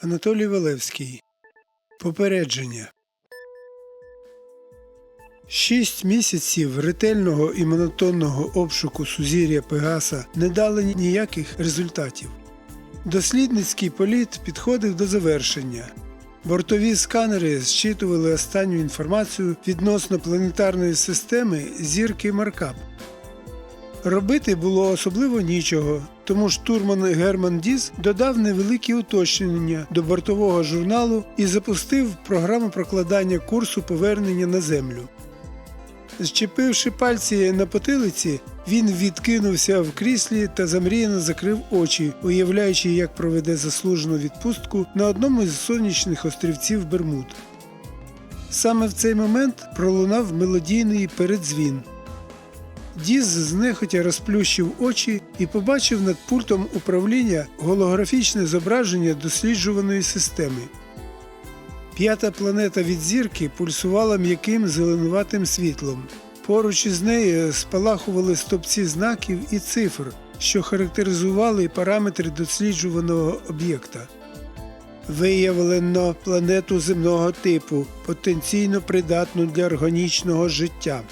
Анатолій Валевський. Попередження. Шість місяців ретельного і монотонного обшуку сузір'я Пегаса не дали ніяких результатів. Дослідницький політ підходив до завершення. Бортові сканери зчитували останню інформацію відносно планетарної системи зірки Маркап. Робити було особливо нічого, тому штурман Герман Діс додав невеликі уточнення до бортового журналу і запустив програму прокладання курсу повернення на землю. Зчепивши пальці на потилиці, він відкинувся в кріслі та замріяно закрив очі, уявляючи, як проведе заслужену відпустку на одному із сонячних острівців Бермуд. Саме в цей момент пролунав мелодійний передзвін. Діз знехотя розплющив очі і побачив над пультом управління голографічне зображення досліджуваної системи. П'ята планета від зірки пульсувала м'яким зеленуватим світлом. Поруч із нею спалахували стопці знаків і цифр, що характеризували параметри досліджуваного об'єкта. Виявлено планету земного типу, потенційно придатну для органічного життя.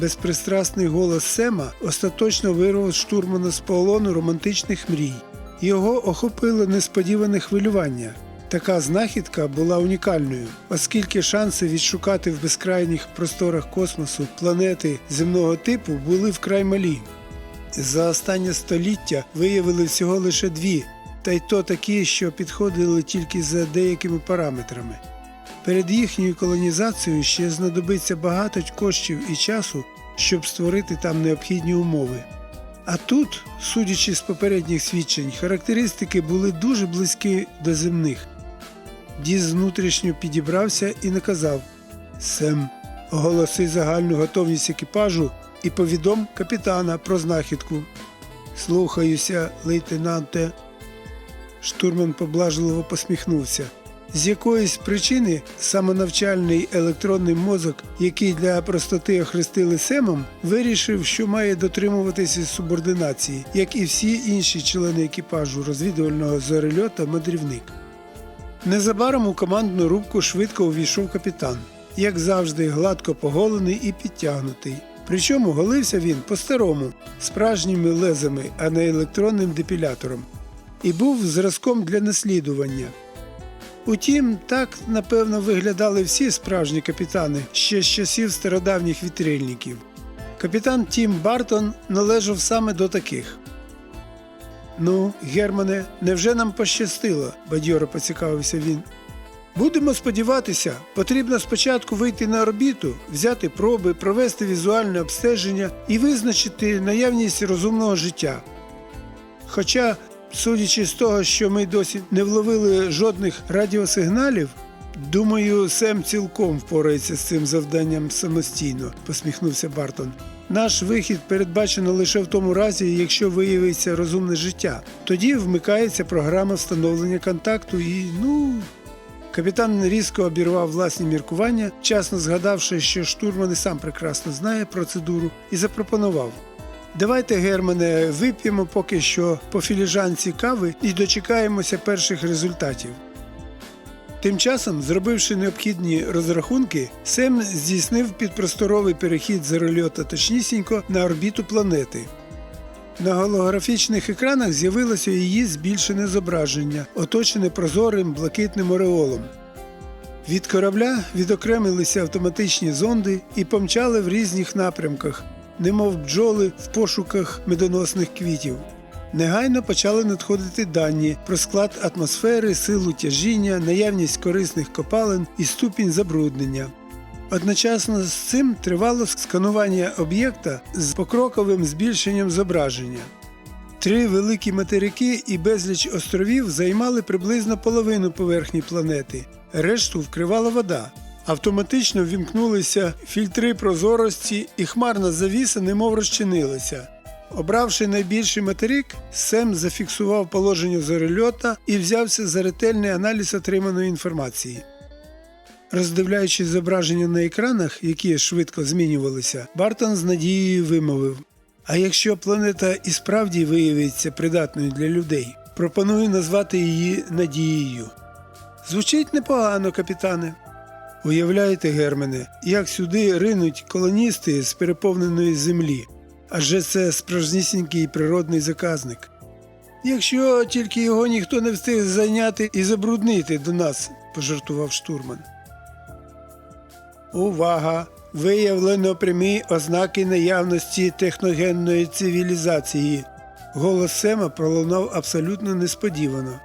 Безпристрасний голос Сема остаточно вирвав штурмана з полону романтичних мрій. Його охопило несподіване хвилювання. Така знахідка була унікальною, оскільки шанси відшукати в безкрайніх просторах космосу планети земного типу були вкрай малі. За останнє століття виявили всього лише дві, та й то такі, що підходили тільки за деякими параметрами. Перед їхньою колонізацією ще знадобиться багато коштів і часу, щоб створити там необхідні умови. А тут, судячи з попередніх свідчень, характеристики були дуже близькі до земних. Діз внутрішньо підібрався і наказав Сем, оголоси загальну готовність екіпажу і повідом капітана про знахідку. Слухаюся, лейтенанте. Штурман поблажливо посміхнувся. З якоїсь причини самонавчальний електронний мозок, який для простоти охрестили Семом, вирішив, що має дотримуватися субординації, як і всі інші члени екіпажу розвідувального зорельота мандрівник. Незабаром у командну рубку швидко увійшов капітан, як завжди, гладко поголений і підтягнутий. Причому голився він по-старому, справжніми лезами, а не електронним депілятором, і був зразком для наслідування. Утім, так напевно виглядали всі справжні капітани ще з часів стародавніх вітрильників. Капітан Тім Бартон належав саме до таких. Ну, Германе, невже нам пощастило? бадьоро поцікавився він. Будемо сподіватися, потрібно спочатку вийти на орбіту, взяти проби, провести візуальне обстеження і визначити наявність розумного життя. Хоча, судячи з того, що ми досі не вловили жодних радіосигналів, думаю, Сем цілком впорається з цим завданням самостійно, посміхнувся Бартон. Наш вихід передбачено лише в тому разі, якщо виявиться розумне життя. Тоді вмикається програма встановлення контакту і ну. Капітан різко обірвав власні міркування, часно згадавши, що штурман і сам прекрасно знає процедуру, і запропонував. Давайте, Германе, вип'ємо поки що по філіжанці кави і дочекаємося перших результатів. Тим часом, зробивши необхідні розрахунки, Сем здійснив підпросторовий перехід з рельота точнісінько на орбіту планети. На голографічних екранах з'явилося її збільшене зображення, оточене прозорим блакитним ореолом. Від корабля відокремилися автоматичні зонди і помчали в різних напрямках, немов бджоли в пошуках медоносних квітів. Негайно почали надходити дані про склад атмосфери, силу тяжіння, наявність корисних копалин і ступінь забруднення. Одночасно з цим тривало сканування об'єкта з покроковим збільшенням зображення. Три великі материки і безліч островів займали приблизно половину поверхні планети, решту вкривала вода. Автоматично ввімкнулися фільтри прозорості, і хмарна завіса немов розчинилася. Обравши найбільший материк, Сем зафіксував положення зорельота і взявся за ретельний аналіз отриманої інформації. Роздивляючись зображення на екранах, які швидко змінювалися, Бартон з надією вимовив: А якщо планета і справді виявиться придатною для людей, Пропоную назвати її Надією. Звучить непогано, капітане. Уявляєте, Гермене, як сюди ринуть колоністи з переповненої землі, адже це справжнісінький природний заказник. Якщо тільки його ніхто не встиг зайняти і забруднити до нас, пожартував штурман. Увага! Виявлено прямі ознаки наявності техногенної цивілізації. Голос Сема пролунав абсолютно несподівано.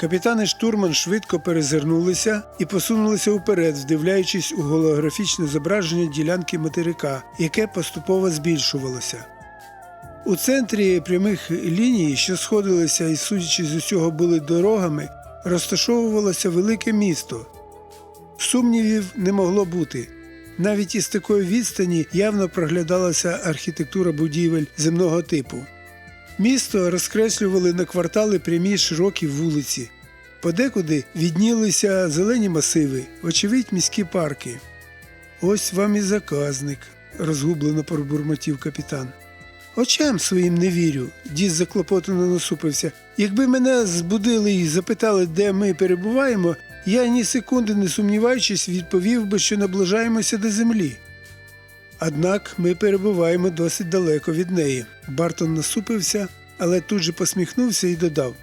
Капітан і штурман швидко перезирнулися і посунулися вперед, вдивляючись у голографічне зображення ділянки материка, яке поступово збільшувалося. У центрі прямих ліній, що сходилися і, судячи з усього, були дорогами, розташовувалося велике місто. Сумнівів не могло бути. Навіть із такої відстані явно проглядалася архітектура будівель земного типу. Місто розкреслювали на квартали прямі широкі вулиці. Подекуди віднілися зелені масиви, вочевидь міські парки. Ось вам і заказник, розгублено пробурмотів капітан. Очам своїм не вірю, дід заклопотано насупився. Якби мене збудили і запитали, де ми перебуваємо, я ні секунди не сумніваючись, відповів би, що наближаємося до землі. Однак ми перебуваємо досить далеко від неї. Бартон насупився, але тут же посміхнувся і додав.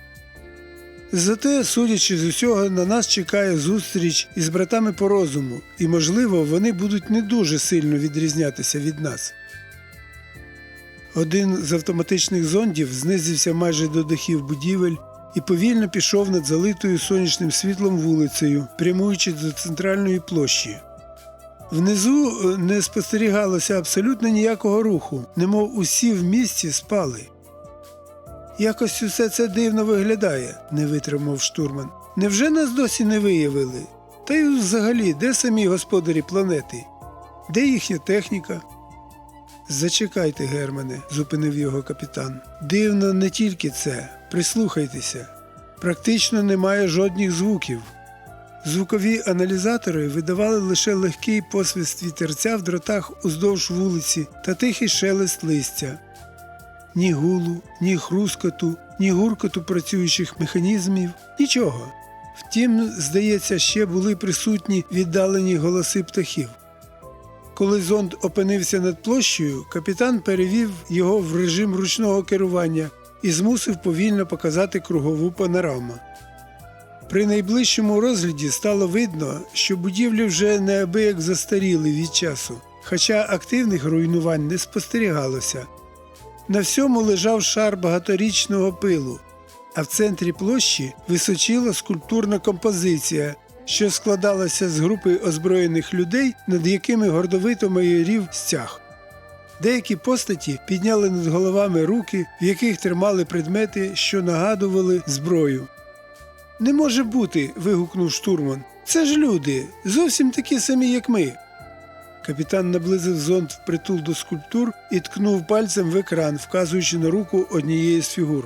Зате, судячи з усього, на нас чекає зустріч із братами по розуму, і, можливо, вони будуть не дуже сильно відрізнятися від нас. Один з автоматичних зондів знизився майже до дахів будівель і повільно пішов над залитою сонячним світлом вулицею, прямуючи до центральної площі. Внизу е, не спостерігалося абсолютно ніякого руху, немов усі в місті спали. Якось усе це дивно виглядає, не витримав штурман. Невже нас досі не виявили? Та й взагалі, де самі господарі планети? Де їхня техніка? Зачекайте, Германе, зупинив його капітан. Дивно не тільки це. Прислухайтеся. Практично немає жодних звуків. Звукові аналізатори видавали лише легкий посвист вітерця в дротах уздовж вулиці та тихий шелест листя. Ні гулу, ні хрускоту, ні гуркоту працюючих механізмів, нічого. Втім, здається, ще були присутні віддалені голоси птахів. Коли зонд опинився над площею, капітан перевів його в режим ручного керування і змусив повільно показати кругову панораму. При найближчому розгляді стало видно, що будівлі вже неабияк застаріли від часу, хоча активних руйнувань не спостерігалося. На всьому лежав шар багаторічного пилу, а в центрі площі височила скульптурна композиція, що складалася з групи озброєних людей, над якими гордовито майорів стяг. Деякі постаті підняли над головами руки, в яких тримали предмети, що нагадували зброю. Не може бути. вигукнув штурман. Це ж люди, зовсім такі самі, як ми. Капітан наблизив зонд впритул до скульптур і ткнув пальцем в екран, вказуючи на руку однієї з фігур.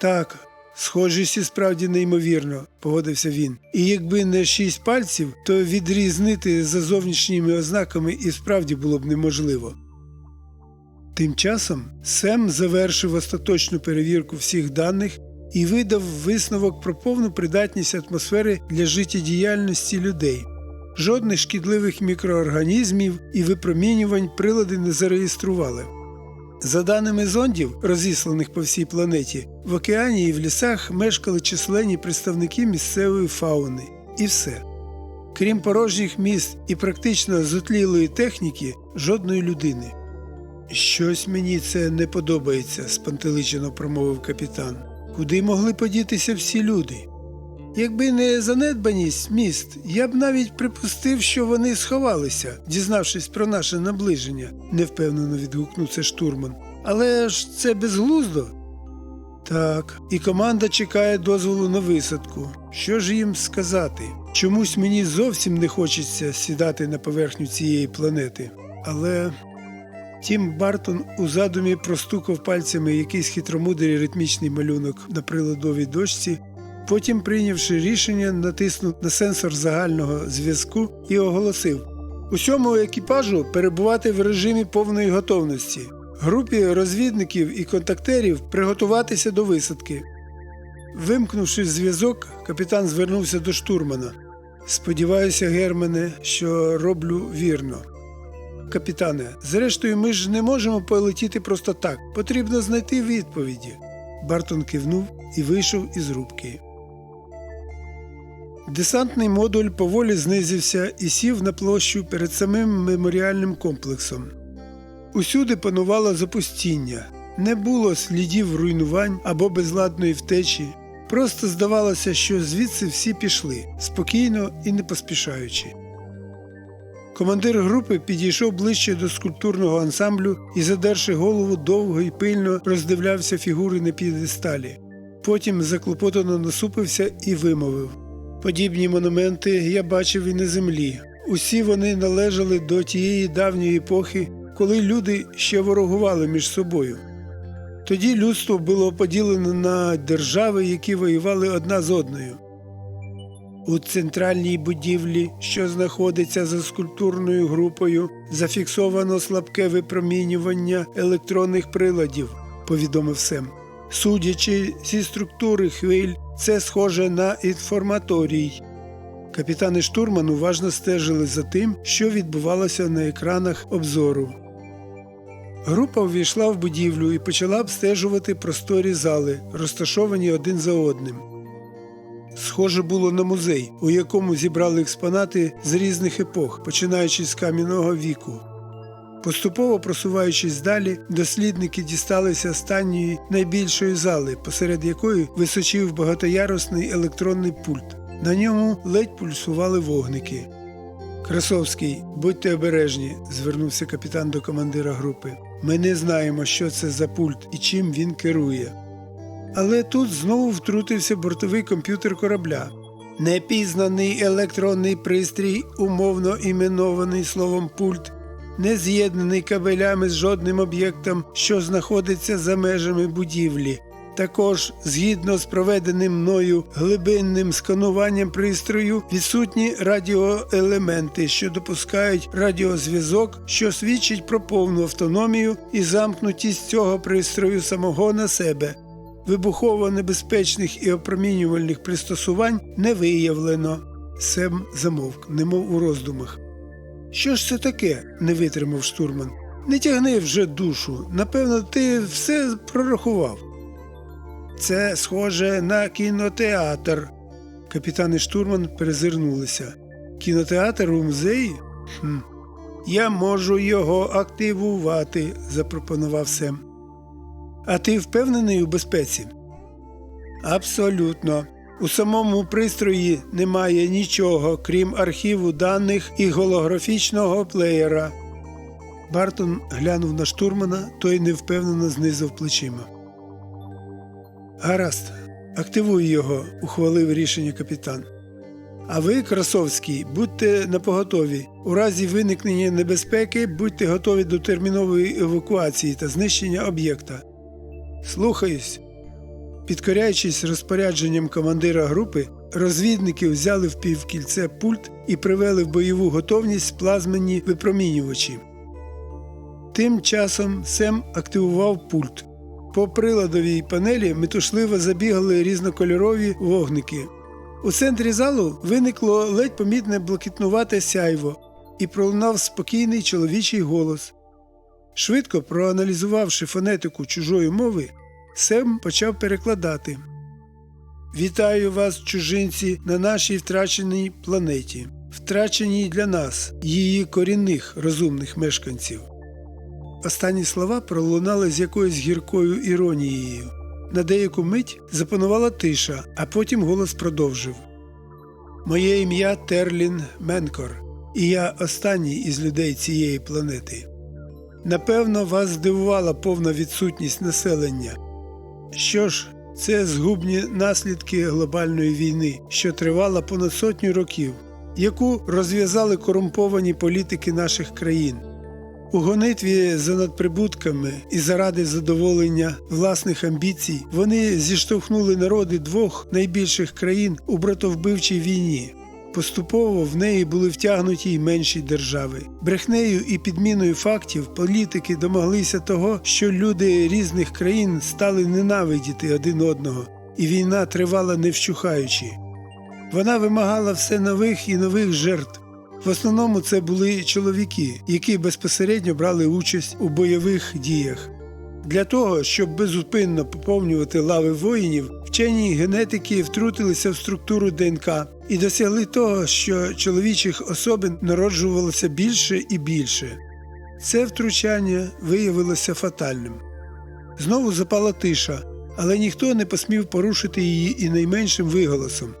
Так, схожість і справді неймовірно, погодився він. І якби не шість пальців, то відрізнити за зовнішніми ознаками і справді було б неможливо. Тим часом Сем завершив остаточну перевірку всіх даних і видав висновок про повну придатність атмосфери для життєдіяльності людей. Жодних шкідливих мікроорганізмів і випромінювань прилади не зареєстрували. За даними зондів, розісланих по всій планеті, в океані і в лісах мешкали численні представники місцевої фауни. І все. Крім порожніх міст і практично зотлілої техніки, жодної людини. Щось мені це не подобається, спантеличено промовив капітан. Куди могли подітися всі люди? Якби не занедбаність міст, я б навіть припустив, що вони сховалися, дізнавшись про наше наближення, невпевнено відгукнувся штурман. Але ж це безглуздо. Так, і команда чекає дозволу на висадку. Що ж їм сказати? Чомусь мені зовсім не хочеться сідати на поверхню цієї планети. Але. Тім Бартон у задумі простукав пальцями якийсь хитромудрий ритмічний малюнок на приладовій дошці, потім, прийнявши рішення, натиснув на сенсор загального зв'язку і оголосив усьому екіпажу перебувати в режимі повної готовності, групі розвідників і контактерів приготуватися до висадки. Вимкнувши зв'язок, капітан звернувся до штурмана. Сподіваюся, Германе, що роблю вірно. Капітане, зрештою, ми ж не можемо полетіти просто так. Потрібно знайти відповіді. Бартон кивнув і вийшов із рубки. Десантний модуль поволі знизився і сів на площу перед самим меморіальним комплексом. Усюди панувало запустіння, не було слідів руйнувань або безладної втечі. Просто здавалося, що звідси всі пішли спокійно і не поспішаючи. Командир групи підійшов ближче до скульптурного ансамблю і, задерши голову, довго і пильно роздивлявся фігури на п'єдесталі. Потім заклопотано насупився і вимовив Подібні монументи я бачив і на землі. Усі вони належали до тієї давньої епохи, коли люди ще ворогували між собою. Тоді людство було поділено на держави, які воювали одна з одною. У центральній будівлі, що знаходиться за скульптурною групою, зафіксовано слабке випромінювання електронних приладів, повідомив Сем. Судячи зі структури хвиль, це схоже на інформаторій. Капітан і штурман уважно стежили за тим, що відбувалося на екранах обзору. Група увійшла в будівлю і почала обстежувати просторі зали, розташовані один за одним. Схоже було на музей, у якому зібрали експонати з різних епох, починаючи з кам'яного віку. Поступово просуваючись далі, дослідники дісталися останньої найбільшої зали, посеред якої височив багатоярусний електронний пульт. На ньому ледь пульсували вогники. Красовський, будьте обережні, звернувся капітан до командира групи. Ми не знаємо, що це за пульт і чим він керує. Але тут знову втрутився бортовий комп'ютер корабля. Непізнаний електронний пристрій, умовно іменований словом пульт, не з'єднаний кабелями з жодним об'єктом, що знаходиться за межами будівлі. Також, згідно з проведеним мною глибинним скануванням пристрою, відсутні радіоелементи, що допускають радіозв'язок, що свідчить про повну автономію і замкнутість цього пристрою самого на себе. Вибухово небезпечних і опромінювальних пристосувань не виявлено. Сем замовк, немов у роздумах. Що ж це таке? не витримав штурман. Не тягни вже душу. Напевно, ти все прорахував. Це схоже на кінотеатр. Капітан і штурман перезирнулися. Кінотеатр у музеї? Хм. Я можу його активувати, запропонував Сем. А ти впевнений у безпеці? Абсолютно. У самому пристрої немає нічого, крім архіву даних і голографічного плеєра. Бартон глянув на штурмана, той невпевнено знизав плечима. Гаразд, активуй його, ухвалив рішення капітан. А ви, Красовський, будьте напоготові. У разі виникнення небезпеки будьте готові до термінової евакуації та знищення об'єкта. Слухаюсь. Підкоряючись розпорядженням командира групи, розвідники взяли в півкільце пульт і привели в бойову готовність плазмені випромінювачі. Тим часом Сем активував пульт. По приладовій панелі метушливо забігали різнокольорові вогники. У центрі залу виникло ледь помітне блакитнувате сяйво і пролунав спокійний чоловічий голос. Швидко проаналізувавши фонетику чужої мови, Сем почав перекладати. Вітаю вас, чужинці, на нашій втраченій планеті, втраченій для нас, її корінних розумних мешканців. Останні слова пролунали з якоюсь гіркою іронією. На деяку мить запанувала тиша, а потім голос продовжив Моє ім'я Терлін Менкор, і я останній із людей цієї планети. Напевно, вас здивувала повна відсутність населення. Що ж, це згубні наслідки глобальної війни, що тривала понад сотню років, яку розв'язали корумповані політики наших країн. У гонитві за надприбутками і заради задоволення власних амбіцій вони зіштовхнули народи двох найбільших країн у братовбивчій війні. Поступово в неї були втягнуті й менші держави. Брехнею і підміною фактів політики домоглися того, що люди різних країн стали ненавидіти один одного. і війна тривала не вщухаючи. Вона вимагала все нових і нових жертв. В основному це були чоловіки, які безпосередньо брали участь у бойових діях. Для того, щоб безупинно поповнювати лави воїнів, вчені генетики втрутилися в структуру ДНК і досягли того, що чоловічих особин народжувалося більше і більше. Це втручання виявилося фатальним. Знову запала тиша, але ніхто не посмів порушити її і найменшим виголосом.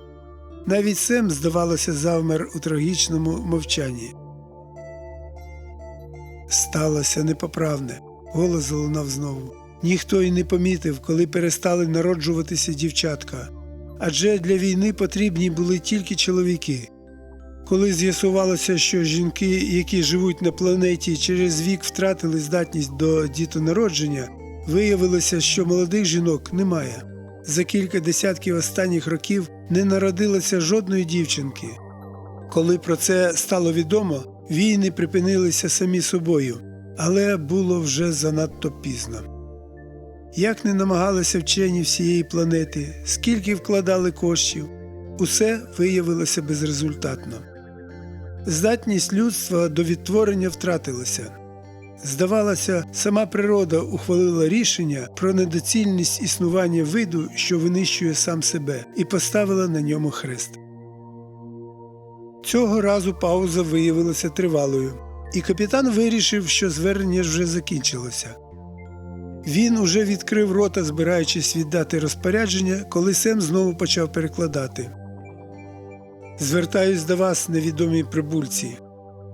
Навіть Сем, здавалося, завмер у трагічному мовчанні. Сталося непоправне. Голос залунав знову. Ніхто й не помітив, коли перестали народжуватися дівчатка. Адже для війни потрібні були тільки чоловіки. Коли з'ясувалося, що жінки, які живуть на планеті, через вік втратили здатність до дітонародження, виявилося, що молодих жінок немає. За кілька десятків останніх років не народилося жодної дівчинки. Коли про це стало відомо, війни припинилися самі собою, але було вже занадто пізно. Як не намагалися вчені всієї планети, скільки вкладали коштів, усе виявилося безрезультатно. Здатність людства до відтворення втратилася. Здавалося, сама природа ухвалила рішення про недоцільність існування виду, що винищує сам себе, і поставила на ньому хрест. Цього разу пауза виявилася тривалою, і капітан вирішив, що звернення вже закінчилося. Він уже відкрив рота, збираючись віддати розпорядження, коли Сем знову почав перекладати. Звертаюсь до вас, невідомі прибульці.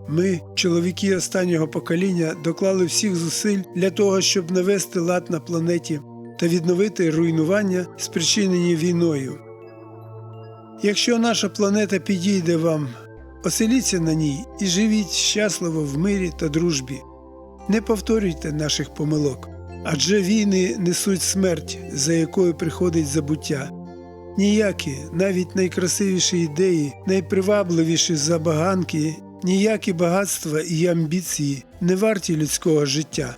Ми, чоловіки останнього покоління, доклали всіх зусиль для того, щоб навести лад на планеті та відновити руйнування, спричинені війною. Якщо наша планета підійде вам, оселіться на ній і живіть щасливо в мирі та дружбі. Не повторюйте наших помилок, адже війни несуть смерть, за якою приходить забуття. Ніякі, навіть найкрасивіші ідеї, найпривабливіші забаганки, ніякі багатства і амбіції не варті людського життя.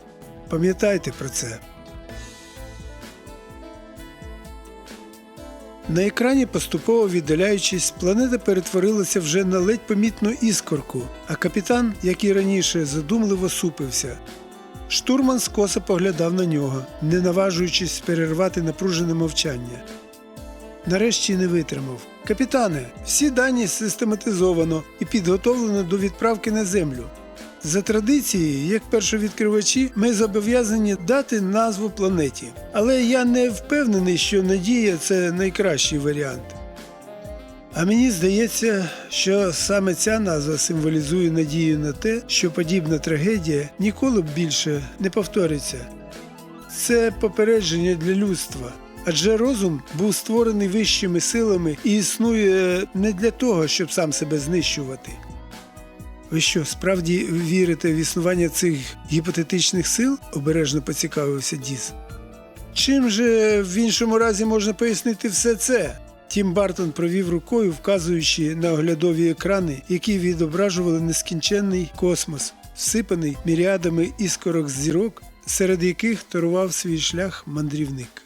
Пам'ятайте про це. На екрані, поступово віддаляючись, планета перетворилася вже на ледь помітну іскорку, а капітан, як і раніше, задумливо супився. Штурман скоса поглядав на нього, не наважуючись перервати напружене мовчання. Нарешті не витримав. Капітане, всі дані систематизовано і підготовлено до відправки на землю. За традицією, як першовідкривачі, ми зобов'язані дати назву планеті. Але я не впевнений, що надія це найкращий варіант. А мені здається, що саме ця назва символізує надію на те, що подібна трагедія ніколи більше не повториться. Це попередження для людства. Адже розум був створений вищими силами і існує не для того, щоб сам себе знищувати. Ви що, справді вірите в існування цих гіпотетичних сил? обережно поцікавився Діс. Чим же в іншому разі можна пояснити все це? Тім Бартон провів рукою, вказуючи на оглядові екрани, які відображували нескінченний космос, всипаний міріадами іскорок зірок, серед яких торував свій шлях мандрівник.